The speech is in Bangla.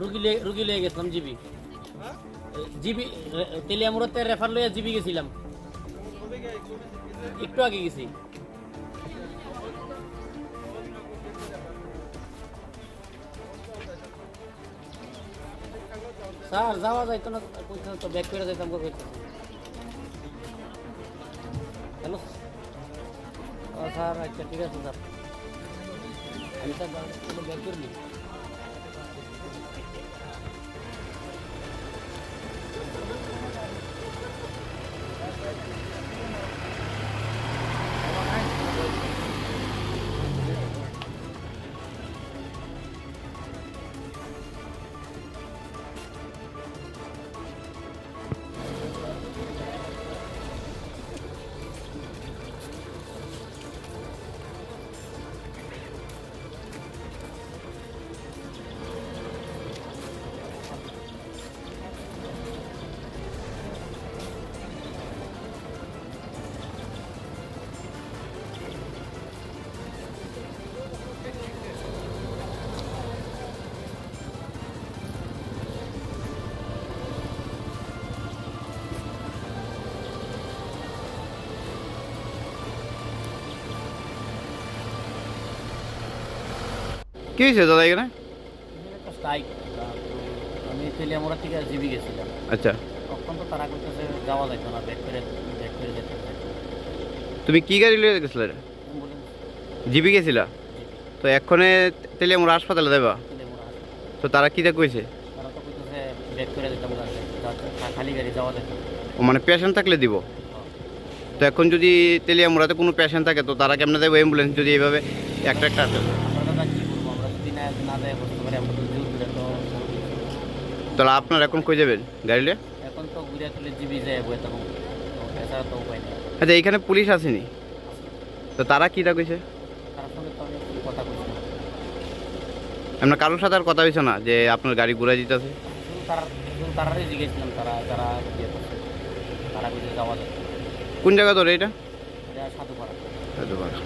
রুগী লিয়ে- রুগী লিয়ে গেছিলাম জিবি জিবি তেলিয়ামুড়তে রেফার লইয়া জিবি গেছিলাম একটু আগে গেছি স্যার, যাওয়া যাইতো না কইতো তো ব্যাক করে যাইতাম কইতো হ্যালো স্যার আচ্ছা ঠিক আছে, স্যার। আমি স্যার ব্যাক করে নিই কি হয়েছে দাদা এখানে? আচ্ছা। তারা তুমি কি গাড়ি লিয়ে গেছিলে জিবি গেছিলা? তো এক্ষণে আমরা হাসপাতালে দেবা তো তারা কিটা কইছে? মানে পেশেন্ট থাকলে দিব? তো এখন যদি তেলিয়ামুড়াতে কোনো পেশেন্ট থাকে, তো তারা কেমনে দেবো অ্যাম্বুলেন্স যদি এইভাবে একটা একটা আসে আমরা দাদা কি করব আমরা যদি না পারি তো জোর করে তো তাহলে আপনার এখন কই যাবেন? গাড়ি লিয়ে এখন তো ঘুরে তুলে জিবি যায় তখন এছাড়া তো উপায় নেই। আচ্ছা এখানে পুলিশ আসেনি? তো তারা কিটা কইছে? তার সঙ্গে তো আমি কথা বলছি না। আপনার কারোর সাথে আর কথা হয়েছে না যে আপনার গাড়ি ঘুরে দিতেছে? শুধু তারা শুধু তারাই তারা যারা ইয়ে করছে তারা বুঝে যাওয়া যায় কোন জায়গা ধরে এটা? এটা সাধু পাড়া সাধুপাড়া।